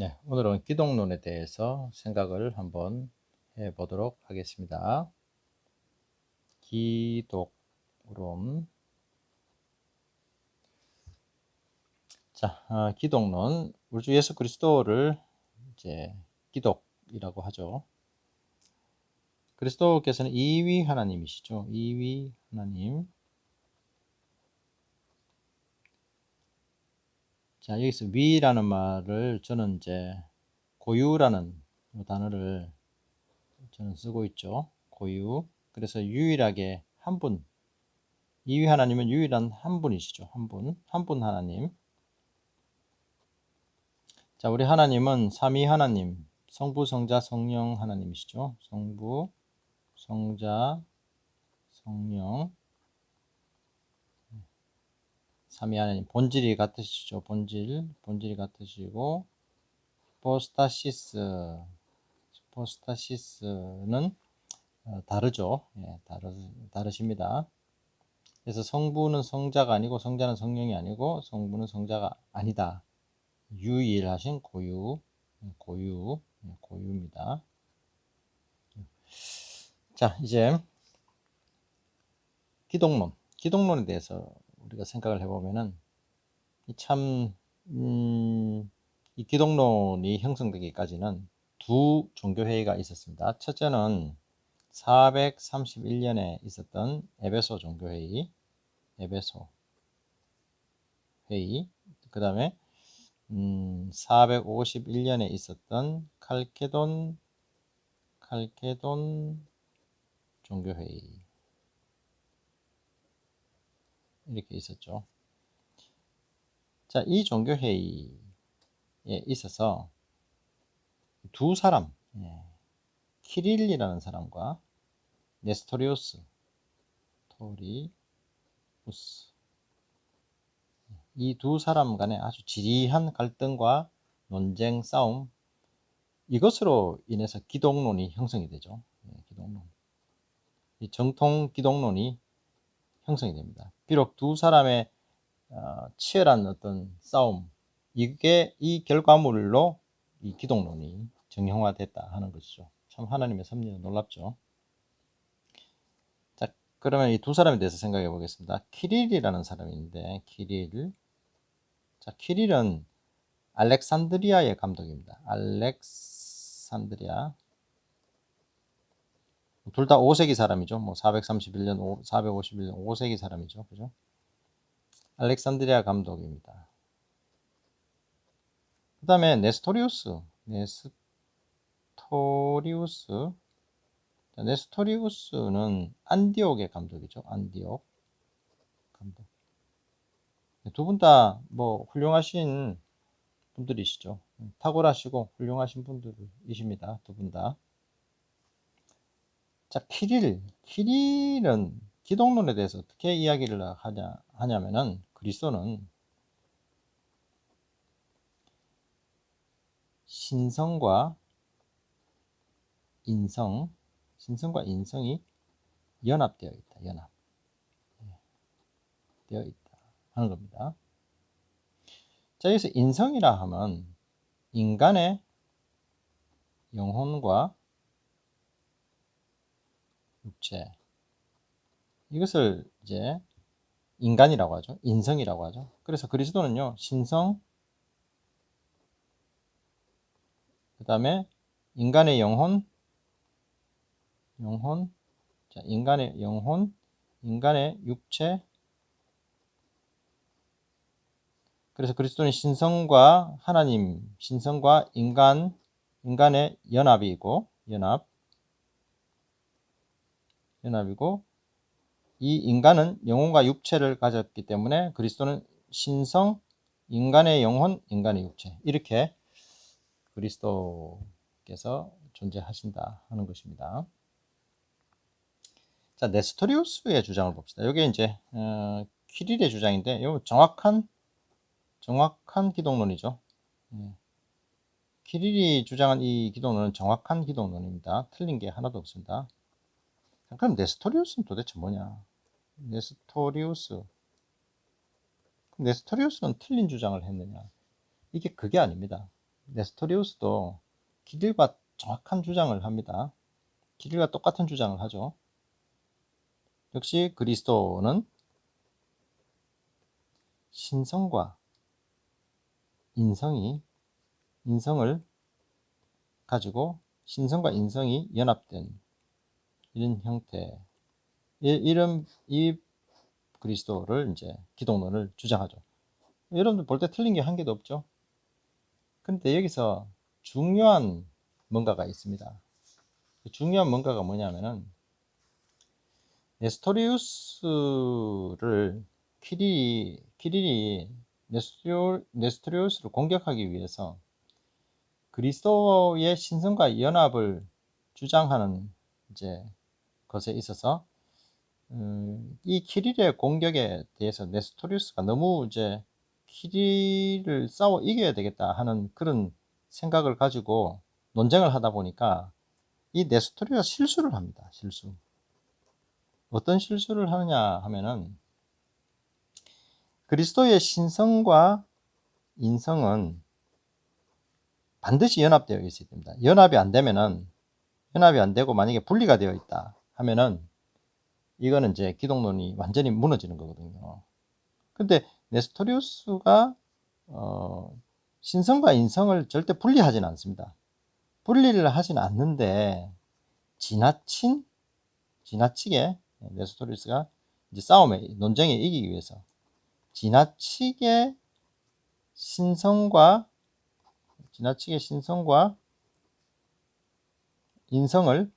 네, 오늘은 기독론에 대해서 생각을 한번 해 보도록 하겠습니다. 기독론. 자, 어, 기독론. 우리 주 예수 그리스도를 이제 기독이라고 하죠. 그리스도께서는 이위 하나님이시죠. 이위 하나님. 자, 여기서 위라는 말을 저는 이제 고유라는 단어를 저는 쓰고 있죠. 고유. 그래서 유일하게 한 분. 이위 하나님은 유일한 한 분이시죠. 한 분. 한 분 하나님. 자, 우리 하나님은 삼위 하나님, 성부, 성자, 성령 하나님이시죠. 성부, 성자, 성령. 삼위 하나님 본질이 같으시죠. 본질, 본질이 같으시고 포스타시스, 포스타시스는 어, 다르죠. 예, 다르, 다르십니다. 그래서 성부는 성자가 아니고 성자는 성령이 아니고 성부는 성자가 아니다. 유일하신 고유, 고유, 예, 고유입니다. 자, 이제 기독론, 기독론에 대해서 우리가 생각을 해보면은 참, 음, 이 기독론이 형성되기까지는 두 종교회의가 있었습니다. 첫째는 431년에 있었던 에베소 종교회의, 에베소 회의, 그 다음에 음, 451년에 있었던 칼케돈, 칼케돈 종교회의. 이렇게 있었죠. 자, 이 종교회의에 있어서 두 사람, 예, 키릴이라는 사람과 네스토리우스, 토리우스, 이 두 사람 간의 아주 지리한 갈등과 논쟁, 싸움, 이것으로 인해서 기독론이 형성이 되죠. 예, 기독론. 이 정통 기독론이 형성이 됩니다. 비록 두 사람의 어, 치열한 어떤 싸움, 이게 이 결과물로 이 기독론이 정형화됐다 하는 것이죠. 참 하나님의 섭리는 놀랍죠. 자, 그러면 이 두 사람에 대해서 생각해 보겠습니다. 키릴이라는 사람이 있는데, 키릴. 자, 키릴은 알렉산드리아의 감독입니다. 알렉산드리아. 둘 다 5세기 사람이죠. 뭐 431년, 451년 5세기 사람이죠. 그죠? 알렉산드리아 감독입니다. 그 다음에 네스토리우스. 네스토리우스. 자, 네스토리우스는 안디옥의 감독이죠. 안디옥 감독. 두 분 다 뭐 훌륭하신 분들이시죠. 탁월하시고 훌륭하신 분들이십니다. 두 분 다. 자, 키릴. 키릴은 기독론에 대해서 어떻게 이야기를 하냐, 하냐면은 그리스도는 신성과 인성, 신성과 인성이 연합되어 있다. 연합. 예, 되어 있다. 하는 겁니다. 자, 여기서 인성이라 하면 인간의 영혼과 육체. 이것을 이제 인간이라고 하죠. 인성이라고 하죠. 그래서 그리스도는요, 신성, 그 다음에 인간의 영혼, 영혼, 자, 인간의 영혼, 인간의 육체. 그래서 그리스도는 신성과 하나님, 신성과 인간, 인간의 연합이고, 연합. 연합이고, 이 인간은 영혼과 육체를 가졌기 때문에 그리스도는 신성, 인간의 영혼, 인간의 육체. 이렇게 그리스도께서 존재하신다 하는 것입니다. 자, 네스토리우스의 주장을 봅시다. 이게 이제 어, 키릴의 주장인데, 이 정확한 정확한 기독론이죠. 예. 키릴이 주장한 이 기독론은 정확한 기독론입니다. 틀린 게 하나도 없습니다. 그럼 네스토리우스는 도대체 뭐냐? 네스토리우스. 네스토리우스는 틀린 주장을 했느냐? 이게 그게 아닙니다. 네스토리우스도 기릴과 정확한 주장을 합니다. 기릴과 똑같은 주장을 하죠. 역시 그리스도는 신성과 인성이 인성을 가지고 신성과 인성이 연합된 이런 형태 이- 이런 이 그리스도를 이제 기독론을 주장하죠. 여러분들 볼 때 틀린 게 한 개도 없죠. 근데 여기서 중요한 뭔가가 있습니다. 그 중요한 뭔가가 뭐냐면은 네스토리우스를 키릴이 키릴이 네스토리우스를 공격하기 위해서 그리스도의 신성과 연합을 주장하는 이제 것에 있어서 음, 이 키릴의 공격에 대해서 네스토리우스가 너무 이제 키릴을 싸워 이겨야 되겠다 하는 그런 생각을 가지고 논쟁을 하다 보니까 이 네스토리가 실수를 합니다. 실수. 어떤 실수를 하느냐 하면은 그리스도의 신성과 인성은 반드시 연합되어 있어야 됩니다. 연합이 안 되면은 연합이 안 되고 만약에 분리가 되어 있다 하면은 이거는 이제 기독론이 완전히 무너지는 거거든요. 근데 네스토리우스가 어, 신성과 인성을 절대 분리하지는 않습니다. 분리를 하진 않는데 지나친 지나치게 네스토리우스가 이제 싸움에 논쟁에 이기기 위해서 지나치게 신성과 지나치게 신성과 인성을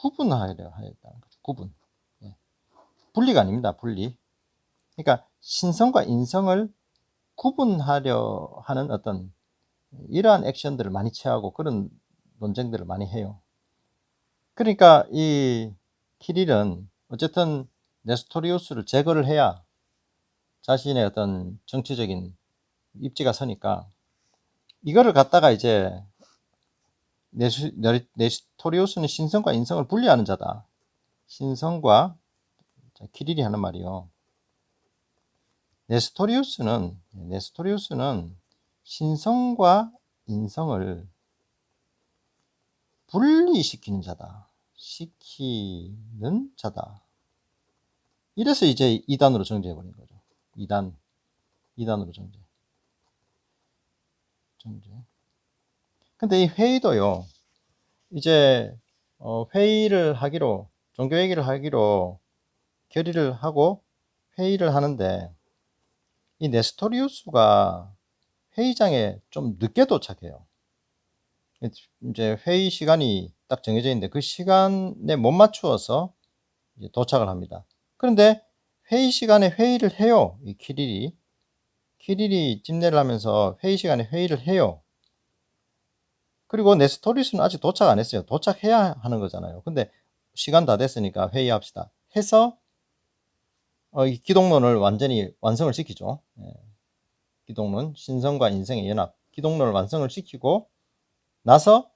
구분하려 하였다는 거죠. 구분. 예. 분리가 아닙니다. 분리. 그러니까 신성과 인성을 구분하려 하는 어떤 이러한 액션들을 많이 취하고 그런 논쟁들을 많이 해요. 그러니까 이 키릴은 어쨌든 네스토리우스를 제거를 해야 자신의 어떤 정치적인 입지가 서니까 이거를 갖다가 이제 네스, 네스토리우스는 신성과 인성을 분리하는 자다. 신성과 자, 키릴이 하는 말이요. 네스토리우스는 네스토리우스는 신성과 인성을 분리시키는 자다. 시키는 자다. 이래서 이제 2단으로 정제해 버린 거죠. 2단. 2단으로 정제. 정제. 근데 이 회의도요. 이제 어, 회의를 하기로 종교 얘기를 하기로 결의를 하고 회의를 하는데 이 네스토리우스가 회의장에 좀 늦게 도착해요. 이제 회의 시간이 딱 정해져 있는데 그 시간에 못 맞추어서 도착을 합니다. 그런데 회의 시간에 회의를 해요. 이 키릴이. 키릴이 찜내를 하면서 회의 시간에 회의를 해요. 그리고 네스토리스는 아직 도착 안 했어요. 도착해야 하는 거잖아요. 근데 시간 다 됐으니까 회의합시다. 해서 어, 이 기독론을 완전히 완성을 시키죠. 예. 기독론, 신성과 인성의 연합, 기독론을 완성을 시키고 나서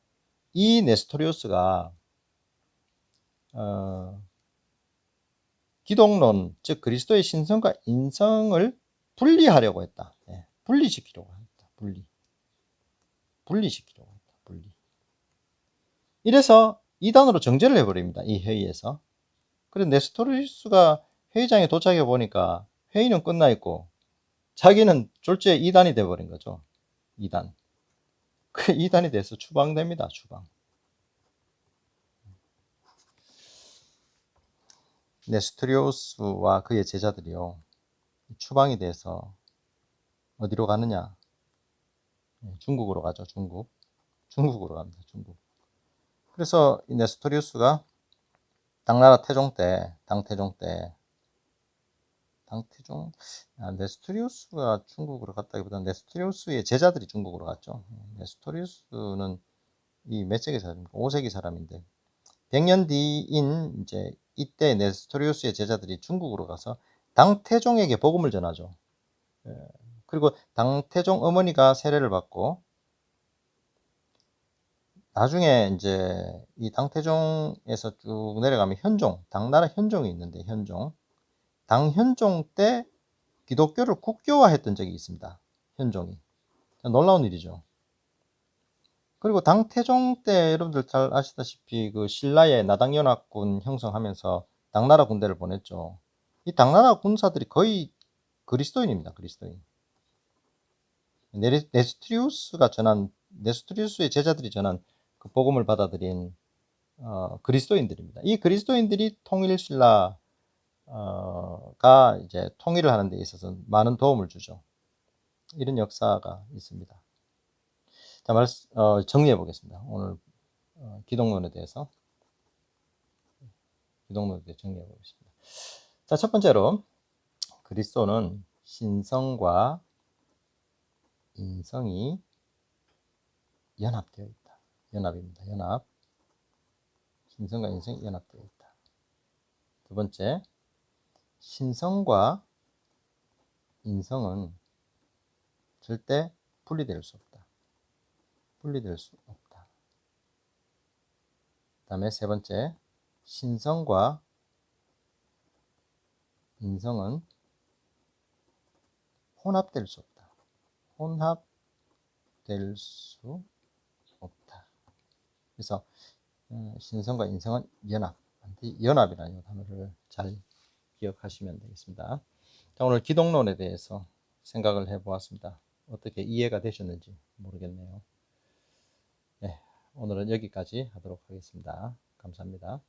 이 네스토리우스가 어, 기독론, 즉 그리스도의 신성과 인성을 분리하려고 했다. 예. 분리시키려고 했다. 분리. 분리시키려고. 분리. 이래서 이단으로 정제를 해버립니다. 이 회의에서. 그래서 네스토리우스가 회의장에 도착해 보니까 회의는 끝나 있고 자기는 졸지에 2단이 돼버린 거죠. 2단. 그 2단이 돼서 추방됩니다. 추방. 네스토리우스와 그의 제자들이요. 추방이 돼서 어디로 가느냐? 네, 중국으로 가죠. 중국. 중국으로 갑니다. 중국. 그래서 이 네스토리우스가 당나라 태종 때, 당태종 때, 당태종, 아, 네스토리우스가 중국으로 갔다기보다는 네스토리우스의 제자들이 중국으로 갔죠. 네스토리우스는 이 몇 세기 사람입니까? 5세기 사람인데, 100년 뒤인 이제 이때 네스토리우스의 제자들이 중국으로 가서 당태종에게 복음을 전하죠. 예, 그리고 당태종 어머니가 세례를 받고 나중에 이제 이 당태종에서 쭉 내려가면 현종, 당나라 현종이 있는데 현종, 당현종 때 기독교를 국교화했던 적이 있습니다. 현종이. 놀라운 일이죠. 그리고 당태종 때 여러분들 잘 아시다시피 그 신라의 나당연합군 형성하면서 당나라 군대를 보냈죠. 이 당나라 군사들이 거의 그리스도인입니다. 그리스도인. 네스트리우스가 전한 네스트리우스의 제자들이 전한 그 복음을 받아들인 어, 그리스도인들입니다. 이 그리스도인들이 통일 신라가 이제 통일을 하는 데 있어서 많은 도움을 주죠. 이런 역사가 있습니다. 자, 말, 어, 정리해 보겠습니다. 오늘 어, 기독론에 대해서 기독론에 대해 정리해 보겠습니다. 자, 첫 번째로 그리스도는 신성과 인성이 연합되어 있다. 연합입니다. 연합. 신성과 인성이 연합되어 있다. 두 번째, 신성과 인성은 절대 분리될 수 없다. 분리될 수 없다. 그 다음에 세 번째, 신성과 인성은 혼합될 수 없다. 혼합될 수. 그래서 어, 신성과 인성은 연합, 연합이라는 단어를 잘 기억하시면 되겠습니다. 자, 오늘 기독론에 대해서 생각을 해보았습니다. 어떻게 이해가 되셨는지 모르겠네요. 네, 오늘은 여기까지 하도록 하겠습니다. 감사합니다.